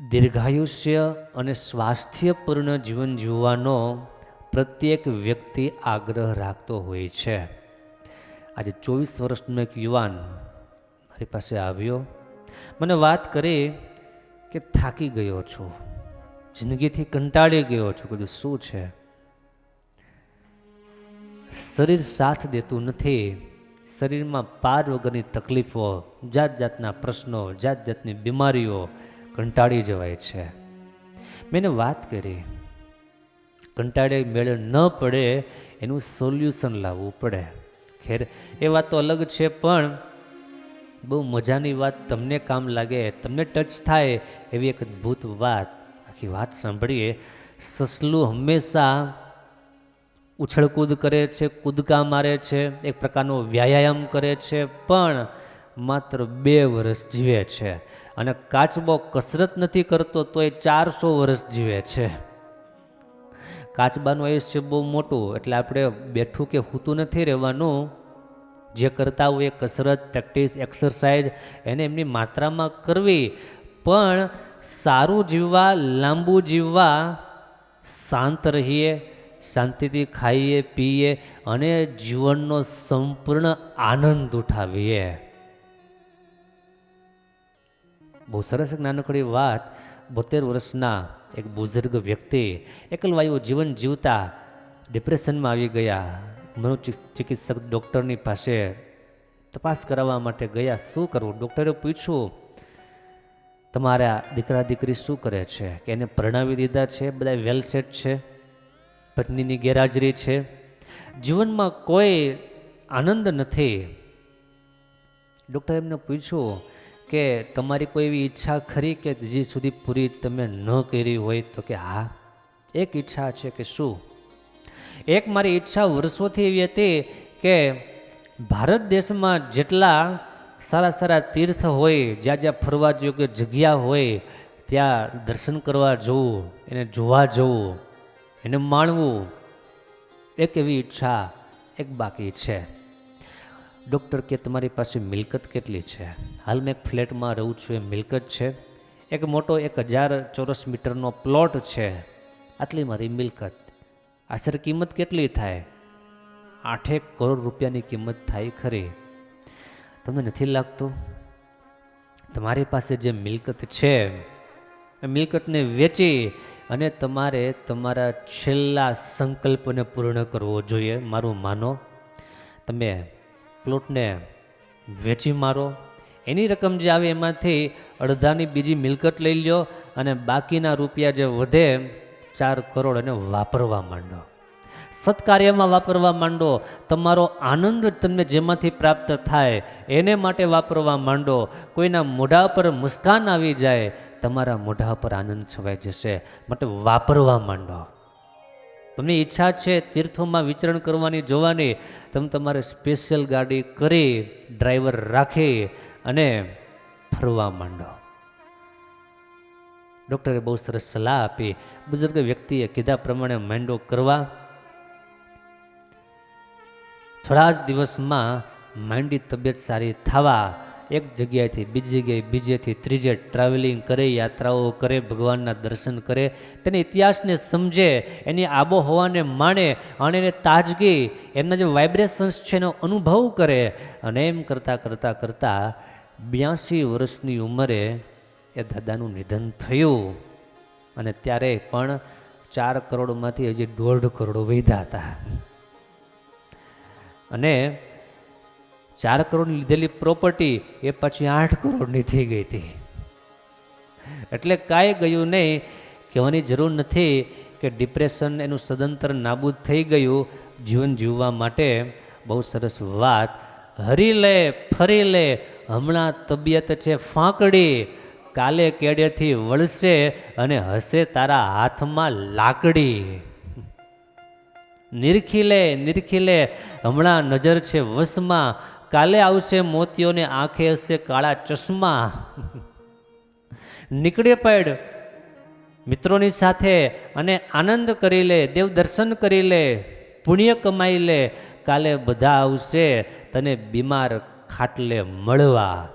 દીર્ઘાયુષ્ય અને સ્વાસ્થ્યપૂર્ણ જીવન જીવવાનો પ્રત્યેક વ્યક્તિ આગ્રહ રાખતો હોય છે. આજે ચોવીસ વર્ષનો એક યુવાન મારી પાસે આવ્યો. મને વાત કરી કે થાકી ગયો છું. જિંદગીથી કંટાળી ગયો છું. કીધું, શું છે? શરીર સાથ દેતું નથી. શરીરમાં પાર વગરની તકલીફો, જાત જાતના પ્રશ્નો, જાત જાતની બીમારીઓ કંટાળી જવાય છે. મેં એને વાત કરી. કંટાળે મેળે ન પડે એનું સોલ્યુશન લાવવું પડે. ખેર, એ વાત તો અલગ છે, પણ બહુ મજાની વાત તમને કામ લાગે, તમને ટચ થાય એવી એક અદ્ભુત વાત. આખી વાત સાંભળીએ. સસલું હંમેશા ઉછળકૂદ કરે છે, કૂદકા મારે છે, એક પ્રકારનો વ્યાયામ કરે છે, પણ માત્ર બે વર્ષ જીવે છે. અને કાચબો કસરત નથી કરતો તો એ ચારસો વર્ષ જીવે છે. કાચબાનું આયુષ્ય બહુ મોટું, એટલે આપણે બેઠું કે હૂતું નથી રહેવાનું. જે કરતા હોય કસરત, પ્રેક્ટિસ, એક્સરસાઇઝ એને એમની માત્રામાં કરવી. પણ સારું જીવવા, લાંબુ જીવવા, શાંત રહીએ, શાંતિથી ખાઈએ, પીએ અને જીવનનો સંપૂર્ણ આનંદ ઉઠાવીએ. બહુ સરસ એક નાનકડી વાત. બોતેર વર્ષના એક બુઝુર્ગ વ્યક્તિ એકલવાયુ જીવન જીવતા ડિપ્રેશનમાં આવી ગયા. મનોચિકિત્સક ડૉક્ટરની પાસે તપાસ કરાવવા માટે ગયા. શું કરવું? ડૉક્ટરે પૂછ્યું, તમારા દીકરા દીકરી શું કરે છે? કે એને પરણાવી દીધા છે? બધા વેલ સેટ છે? પત્નીની ગેરહાજરી છે? જીવનમાં કોઈ આનંદ નથી. ડૉક્ટર એમને પૂછ્યું કે તમારી કોઈ એવી ઈચ્છા ખરી કે હજી સુધી પૂરી તમે ન કરી હોય તો કે હા? એક ઈચ્છા છે કે શું? એક મારી ઈચ્છા વર્ષોથી એવી હતી કે ભારત દેશમાં જેટલા સારા સારા તીર્થ હોય, જ્યાં જ્યાં ફરવા યોગ્ય જગ્યા હોય, ત્યાં દર્શન કરવા જવું, એને જોવા જવું, એને માણવું, એક એવી ઈચ્છા એક બાકી છે. ડૉક્ટર કે તમારી પાસે મિલકત કેટલી છે? હાલ મેં ફ્લેટમાં રહું છું, એ મિલકત છે. એક મોટો એક હજાર ચોરસ મીટરનો પ્લોટ છે. આટલી મારી મિલકત. આશરે કિંમત કેટલી થાય? આઠેક કરોડ રૂપિયાની કિંમત થાય ખરી. તમને નથી લાગતું? તમારી પાસે જે મિલકત છે, એ મિલકતને વેચી અને તમારે તમારા છેલ્લા સંકલ્પને પૂર્ણ કરવો જોઈએ, મારું માનો. તમે પ્લોટને વેચી મારો. એની રકમ જે આવે એમાંથી અડધાની બીજી મિલકત લઈ લ્યો અને બાકીના રૂપિયા જે વધે ચાર કરોડ એને વાપરવા માંડો. સત્કાર્યમાં વાપરવા માંડો. તમારો આનંદ તમને જેમાંથી પ્રાપ્ત થાય એને માટે વાપરવા માંડો. કોઈના મોઢા પર મુસ્કાન આવી જાય, તમારા મોઢા પર આનંદ છવાઈ જશે. માટે વાપરવા માંડો. તમને ઈચ્છા છે તીર્થોમાં વિચરણ કરવાની જોવાની, તમે તમારે સ્પેશિયલ ગાડી કરી ડ્રાઈવર રાખી અને ફરવા માંડો. ડૉક્ટરે બહુ સરસ સલાહ આપી. બુઝુર્ગ વ્યક્તિએ કીધા પ્રમાણે માંડો કરવા. થોડા જ દિવસમાં માંડી તબિયત સારી થવા એક જગ્યાએથી બીજી જગ્યાએ બીજેથી ત્રીજે ટ્રાવેલિંગ કરે, યાત્રાઓ કરે, ભગવાનના દર્શન કરે. તેને ઇતિહાસને સમજે, એની આબોહવાને માણે અને એને તાજગી, એમના જે વાઇબ્રેશન્સ છે એનો અનુભવ કરે અને એમ કરતાં કરતાં કરતાં બ્યાસી વર્ષની ઉંમરે એ દાદાનું નિધન થયું. અને ત્યારે પણ ચાર કરોડમાંથી હજી દોઢ કરોડ વધ્યા હતા. અને ચાર કરોડની લીધેલી પ્રોપર્ટી એ પછી આઠ કરોડની થઈ ગઈ હતી. એટલે કાંઈ ગયું નહીં, કહેવાની જરૂર નથી કે ડિપ્રેશન એનું સદંતર નાબૂદ થઈ ગયું જીવન જીવવા માટે. બહુ સરસ વાત. હરી લે, ફરી લે, હમણાં તબિયત છે ફાંકડી, કાલે કેડેથી વળશે અને હશે તારા હાથમાં લાકડી. નિરખી લે નિરખી લે, હમણાં નજર છે વસમાં કાલે આવશે મોતીઓને આંખે હશે કાળા ચશ્મા. નીકળે પડ, મિત્રોની સાથે અને આનંદ કરી લે, દેવ દર્શન કરી લે, પુણ્ય કમાઈ લે, કાલે બધા આવશે તને બીમાર ખાટલે મળવા.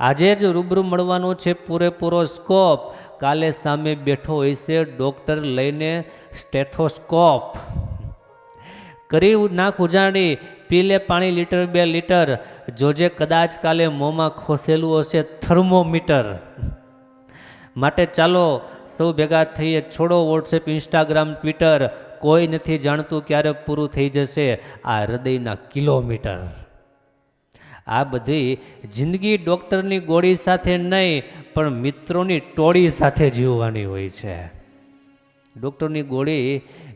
આજે જ રૂબરૂ મળવાનો છે પૂરેપૂરો સ્કોપ. કાલે સામે બેઠો હોય છે ડૉક્ટર લઈને સ્ટેથોસ્કોપ. કરી નાખ ઉજાણી પી લે પાણી લીટર બે લીટર, જોજે કદાચ કાલે મોંમાં ખોસેલું હશે થર્મોમીટર. માટે ચાલો, સૌ ભેગા થઈએ, છોડો વોટ્સએપ ઇન્સ્ટાગ્રામ ટ્વિટર કોઈ નથી જાણતું ક્યારે પૂરું થઈ જશે આ હૃદયના કિલોમીટર. આ બધી જિંદગી ડૉક્ટરની ગોળી સાથે નહીં, પણ મિત્રોની ટોળી સાથે જીવવાની હોય છે. ડૉક્ટરની ગોળી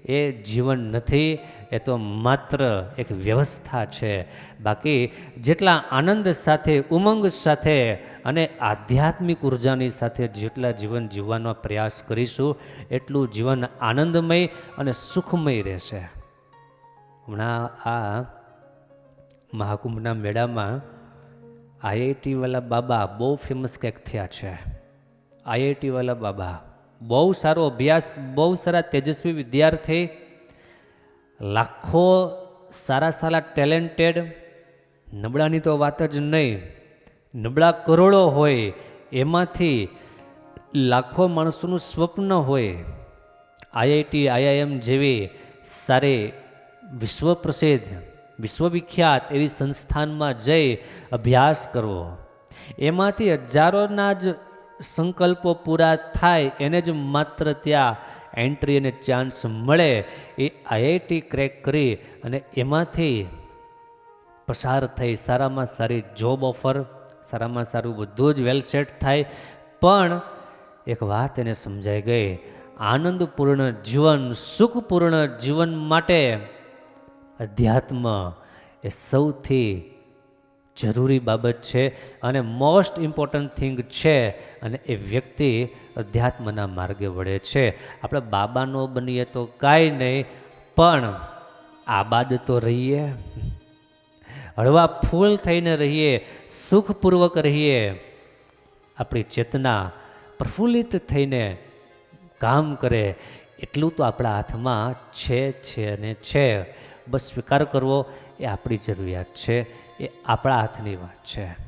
એ જીવન નથી, એ તો માત્ર એક વ્યવસ્થા છે. બાકી જેટલા આનંદ સાથે, ઉમંગ સાથે અને આધ્યાત્મિક ઉર્જાની સાથે જેટલા જીવન જીવવાનો પ્રયાસ કરીશું, એટલું જીવન આનંદમય અને સુખમય રહેશે. હમણાં આ મહાકુંભના મેળામાં આઈઆઈટીવાલા બાબા બહુ ફેમસ કંઈક થયા છે. આઈઆઈટીવાલા બાબા બહુ સારો અભ્યાસ, બહુ સારા તેજસ્વી વિદ્યાર્થી, લાખો સારા સારા ટેલેન્ટેડ નબળાની તો વાત જ નહીં, નબળા કરોડો હોય, એમાંથી લાખો માણસોનું સ્વપ્ન હોય, આઈઆઈટી, આઈઆઈએમ જેવી સારી વિશ્વ પ્રસિદ્ધ વિશ્વવિખ્યાત એવી સંસ્થાનમાં જઈ અભ્યાસ કરવો. એમાંથી હજારોના જ સંકલ્પો પૂરા થાય એને જ માત્ર ત્યાં એન્ટ્રી અને ચાન્સ મળે. એ આઈઆઈટી ક્રેક કરી અને એમાંથી પસાર થઈ સારામાં સારી જોબ ઓફર સારામાં સારું બધું જ વેલ સેટ થાય. પણ એક વાત એને સમજાઈ ગઈ. આનંદપૂર્ણ જીવન, સુખપૂર્ણ જીવન માટે અધ્યાત્મ એ સૌથી જરૂરી બાબત છે અને મોસ્ટ ઇમ્પોર્ટન્ટ થિંગ છે અને એ વ્યક્તિ અધ્યાત્મના માર્ગે વળે છે. આપણે બાબાનો બનીએ તો કાંઈ નહીં, પણ આબાદ તો રહીએ. હળવા ફૂલ થઈને રહીએ, સુખપૂર્વક રહીએ. આપણી ચેતના પ્રફુલ્લિત થઈને કામ કરે, એટલું તો આપણા હાથમાં છે છે અને છે. બસ સ્વીકાર કરવો એ આપણી જરૂરિયાત છે. એ આપણા હાથની વાત છે.